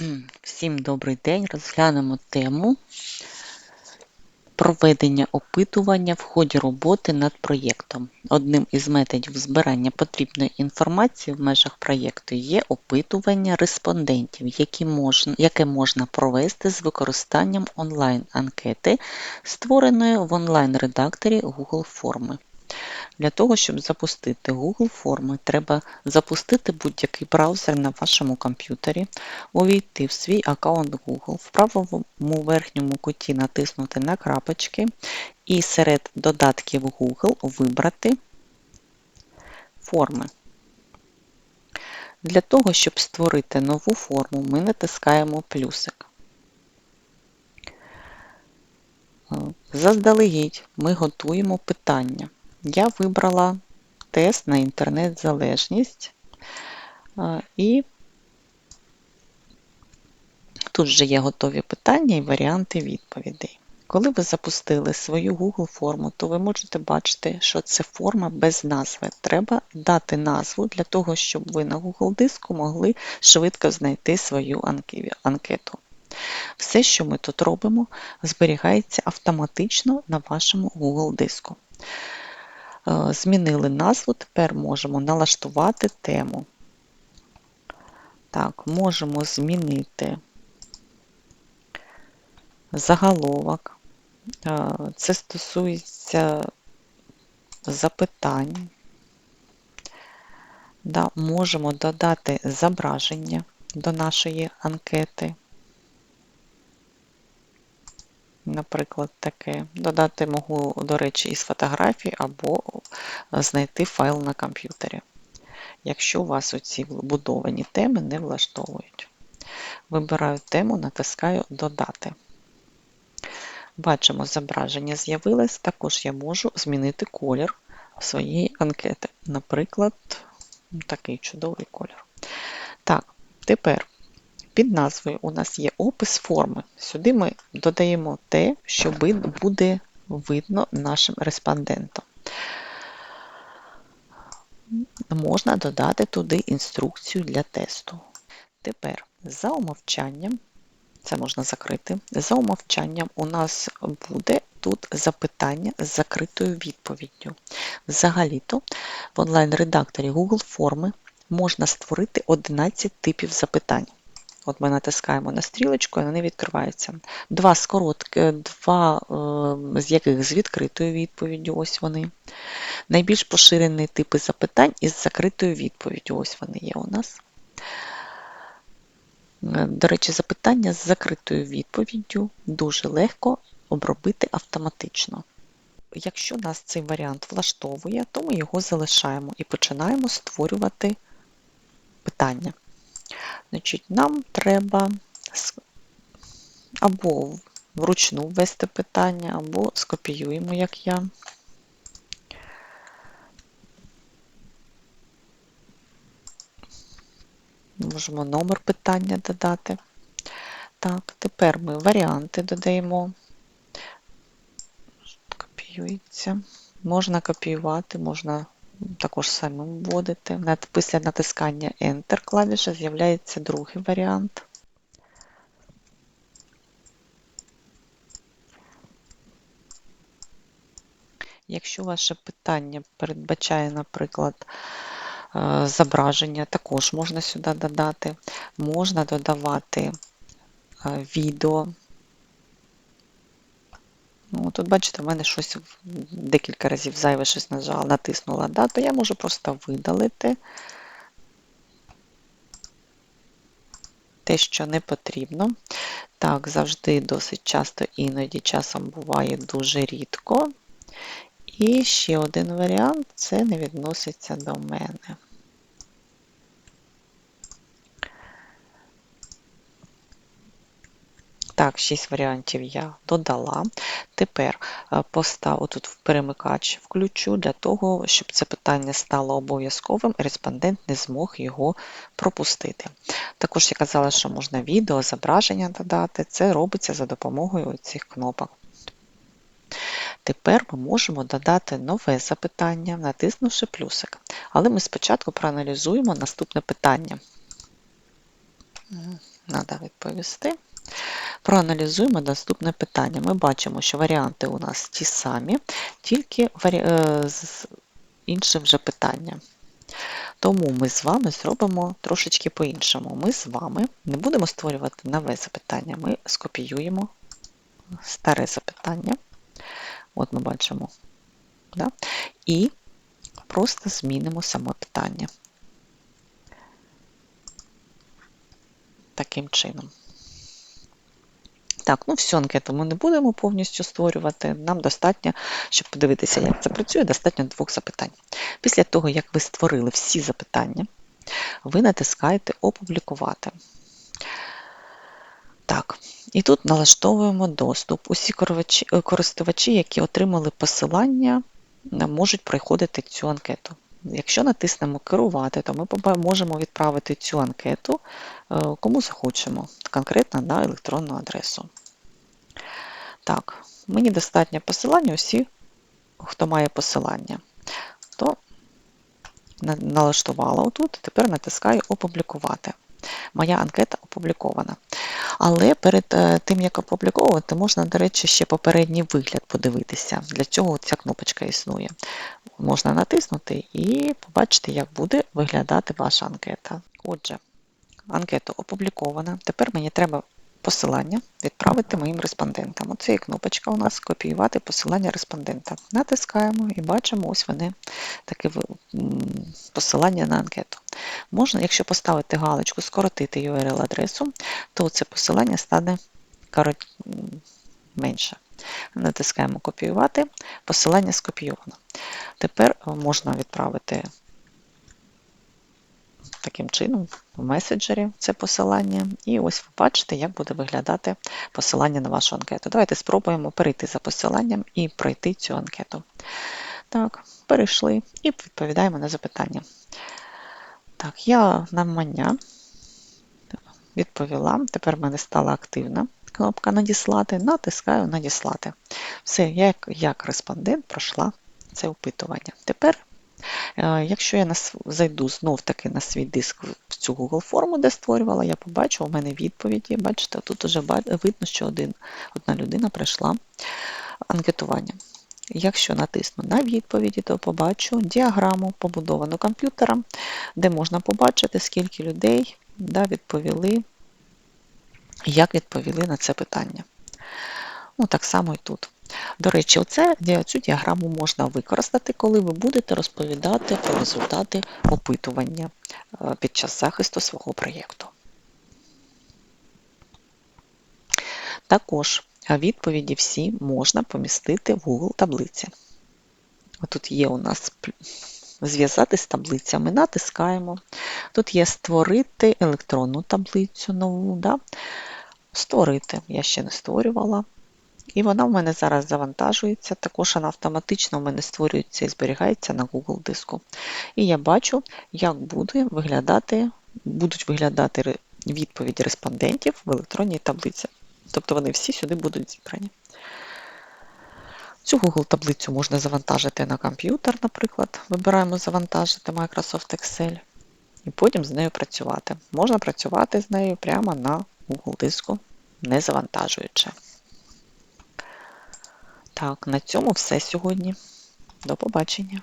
Всім добрий день. Розглянемо тему проведення опитування в ході роботи над проєктом. Одним із методів збирання потрібної інформації в межах проєкту є опитування респондентів, які можна, яке можна провести з використанням онлайн-анкети, створеної в онлайн-редакторі Google Форми. Для того, щоб запустити Google форми, треба запустити будь-який браузер на вашому комп'ютері, увійти в свій аккаунт Google, в правому верхньому куті натиснути на крапочки і серед додатків Google вибрати форми. Для того, щоб створити нову форму, ми натискаємо плюсик. Заздалегідь ми готуємо питання. Я вибрала тест на інтернет-залежність, і тут вже є готові питання і варіанти відповідей. Коли ви запустили свою Google форму, то ви можете бачити, що це форма без назви. Треба дати назву для того, щоб ви на Google диску могли швидко знайти свою анкету. Все, що ми тут робимо, зберігається автоматично на вашому Google диску. Е, змінили назву, тепер можемо налаштувати тему. Так, можемо змінити заголовок. Е, це стосується запитань. Да, Можемо додати зображення до нашої анкети наприклад, таке. Додати можу, до речі, із фотографій або знайти файл на комп'ютері, якщо вас оці вбудовані теми не влаштовують. Вибираю тему, натискаю Додати. Бачимо, зображення з'явилось, також я можу змінити колір своєї анкети. Наприклад, такий чудовий колір. Так, тепер під назвою у нас є опис форми. Сюди ми додаємо те, що буде видно нашим респондентам. Можна додати туди інструкцію для тесту. Тепер, за умовчанням, це можна закрити, за умовчанням у нас буде тут запитання з закритою відповіддю. Взагалі-то в онлайн-редакторі Google форми можна створити 11 типів запитань. От ми натискаємо на стрілочку, і вони відкриваються. Два з коротки, два е, з яких з відкритою відповіддю, ось вони. Найбільш поширені типи запитань із закритою відповіддю, ось вони є у нас. Е, до речі, запитання з закритою відповіддю дуже легко обробити автоматично. Якщо нас цей варіант влаштовує, то ми його залишаємо і починаємо створювати питання. Значить, Нам треба або вручну ввести питання, або скопіюємо, як я. Можемо номер питання додати. Так, тепер ми варіанти додаємо. Копіюється. Можна копіювати, можна також самим вводити. Після натискання Enter клавіша з'являється другий варіант. Якщо ваше питання передбачає, наприклад, е, зображення, також можна сюди додати, можна додавати е, відео, Ну, Тут, бачите, в мене щось декілька разів зайве щось нажала, натиснула, да, то я можу просто видалити те, що не потрібно. Так, завжди досить часто, іноді часом буває дуже рідко. І ще один варіант це не відноситься до мене. Так, 6 варіантів я додала. Тепер е, поставлю тут в перемикач включу для того, щоб це питання стало обов'язковим, і респондент не змог його пропустити. Також я казала, що можна відео, зображення додати. Це робиться за допомогою цих кнопок. Тепер ми можемо додати нове запитання, натиснувши плюсик. Але ми спочатку проаналізуємо наступне питання. треба відповісти. Проаналізуємо наступне питання. Ми бачимо, що варіанти у нас ті самі, тільки е, з іншим вже питанням. Тому ми з вами зробимо трошечки по-іншому. Ми з вами не будемо створювати нове запитання, ми скопіюємо старе запитання. От ми бачимо. Да? І просто змінимо саме питання. Таким чином. Так, ну всю анкету ми не будемо повністю створювати. Нам достатньо, щоб подивитися, як це працює, достатньо двох запитань. Після того, як ви створили всі запитання, ви натискаєте Опублікувати. Так, і тут налаштовуємо доступ. Усі користувачі, які отримали посилання, можуть проходити цю анкету. Якщо натиснемо Керувати, то ми можемо відправити цю анкету е, кому захочемо, конкретно на електронну адресу. Так, мені достатньо посилання, усі, хто має посилання, то налаштувала отут, тепер натискаю Опублікувати. Моя анкета опублікована. Але перед е, тим, як опубліковувати, можна, до речі, ще попередній вигляд подивитися. Для цього ця кнопочка існує. Можна натиснути і побачити, як буде виглядати ваша анкета. Отже, анкета опублікована. Тепер мені треба посилання відправити моїм респондентам. Оце є кнопочка у нас копіювати посилання респондента. Натискаємо і бачимо, ось вони таке посилання на анкету. Можна, якщо поставити галочку, скоротити URL-адресу, то це посилання стане менше. Натискаємо копіювати, посилання скопійовано. Тепер можна відправити таким чином в меседжері це посилання. І ось ви бачите, як буде виглядати посилання на вашу анкету. Давайте спробуємо перейти за посиланням і пройти цю анкету. Так, перейшли і відповідаємо на запитання. Так, я навмання відповіла. Тепер в мене стала активна кнопка Надіслати. Натискаю Надіслати. Все, як, як респондент пройшла це опитування. Тепер якщо я зайду знов-таки на свій диск в цю Google форму, де створювала, я побачу, у мене відповіді. Бачите, тут вже видно, що один, одна людина пройшла анкетування. Якщо натисну на відповіді, то побачу діаграму побудовану комп'ютером, де можна побачити, скільки людей да, відповіли, як відповіли на це питання. Ну, Так само і тут. До речі, оце, цю діаграму можна використати, коли ви будете розповідати про результати опитування е, під час захисту свого проєкту. Також відповіді всі можна помістити в Google таблиці. Тут є у нас зв'язати з таблицями, натискаємо. Тут є створити електронну таблицю нову. Да? Створити, я ще не створювала. І вона в мене зараз завантажується, також вона автоматично в мене створюється і зберігається на Google диску. І я бачу, як буде виглядати, будуть виглядати відповіді респондентів в електронній таблиці. Тобто вони всі сюди будуть зібрані. Цю Google таблицю можна завантажити на комп'ютер, наприклад. Вибираємо завантажити Microsoft Excel, і потім з нею працювати. Можна працювати з нею прямо на Google диску, не завантажуючи. Так, на цьому все сьогодні. До побачення!